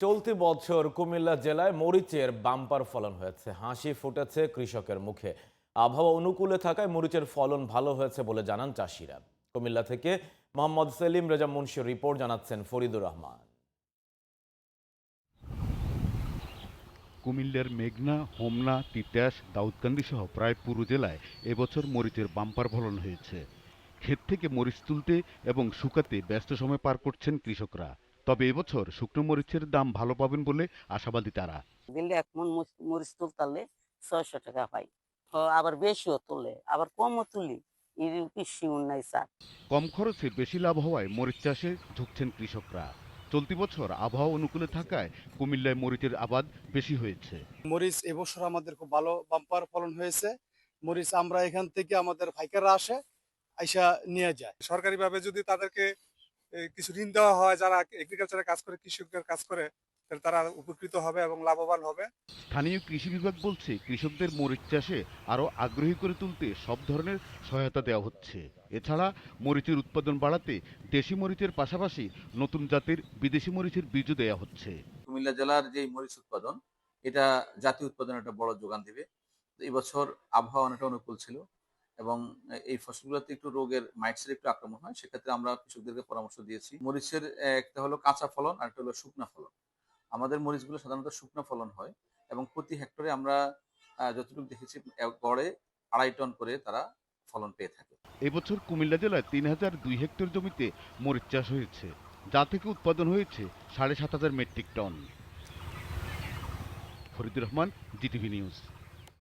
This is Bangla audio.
চলতি বছর কুমিল্লা জেলায় মরিচের বাম্পার ফলন হয়েছে। হাসি ফুটেছে কৃষকের মুখে। আবহাওয়া অনুকূলে থাকায় মরিচের ফলন ভালো হয়েছে বলে জানান চাষিরা। কুমিল্লা থেকে মোহাম্মদ সেলিম রেজা মুন্সির রিপোর্ট জানাচ্ছেন ফরিদুর রহমান। কুমিল্লার মেঘনা, হোমনা, তিতাস, দাউদকান্দি সহ প্রায় পুরো জেলায় এবছর মরিচের বাম্পার ফলন হয়েছে। ক্ষেত থেকে মরিচ তুলতে এবং শুকাতে ব্যস্ত সময় পার করছেন কৃষকরা। তবে এবছর শুকনো মরিচের দাম ভালো পাবেন বলে আশাবাদী তারা। দিলে এক মন মরিচ- তুলতালে ছয়শো টাকা পাই আবার বেশিও তুলে আবার কমও তুলি। কম খরচে বেশি লাভ হওয়ায় মরিচ চাষে ঝুঁকছেন কৃষকরা। চলতি বছর আবহাওয়া অনুকূলে থাকায় কুমিল্লায় মরিচের আবাদ বেশি হয়েছে। মরিচ এবছর আমাদের খুব ভালো বাম্পার ফলন হয়েছে। মরিচ আমরা এখান থেকে আমাদের পাইকাররা আসে আইসা নিয়ে যায়। সরকারিভাবে যদি তাদেরকে কিছু ঋণ দেওয়া হয় যারা এগ্রিকালচারে কাজ করে কৃষকদের কাজ করে তাহলে তারা উপকৃত হবে এবং লাভবান হবে। স্থানীয় কৃষি বিভাগ বলছে কৃষকদের মরিচ চাষে আরও আগ্রহী করে তুলতে সব ধরনের সহায়তা দেওয়া হচ্ছে। এছাড়া মরিচের উৎপাদন বাড়াতে দেশি মরিচের পাশাপাশি নতুন জাতের বিদেশি মরিচের বীজও দেওয়া হচ্ছে। কুমিল্লা জেলার যে মরিচ উৎপাদন এটা জাতীয় উৎপাদনের একটা বড় যোগান দেবে। তো এই বছর আবহাওয়া অনেকটা অনুকূল ছিল। এবং এই ফসলগুলোতে একটু রোগের মাইটসের একটু আক্রমণ হয়, সেক্ষেত্রে আমরা কৃষকদেরকে পরামর্শ দিয়েছি। মরিচের একটা হলো কাঁচা ফলন আর একটা হলো শুকনা ফলন। আমাদের মরিচগুলো সাধারণত শুকনা ফলন হয় এবং প্রতি হেক্টরে আমরা যতটুকু দেখেছি গড়ে আড়াই টন করে তারা ফলন পেয়ে থাকে। এবছর কুমিল্লা জেলায় তিন হাজার দুই হেক্টর জমিতে মরিচ চাষ হয়েছে, যা থেকে উৎপাদন হয়েছে সাড়ে সাত হাজার metric ton. Faridur Rahman, GTV news.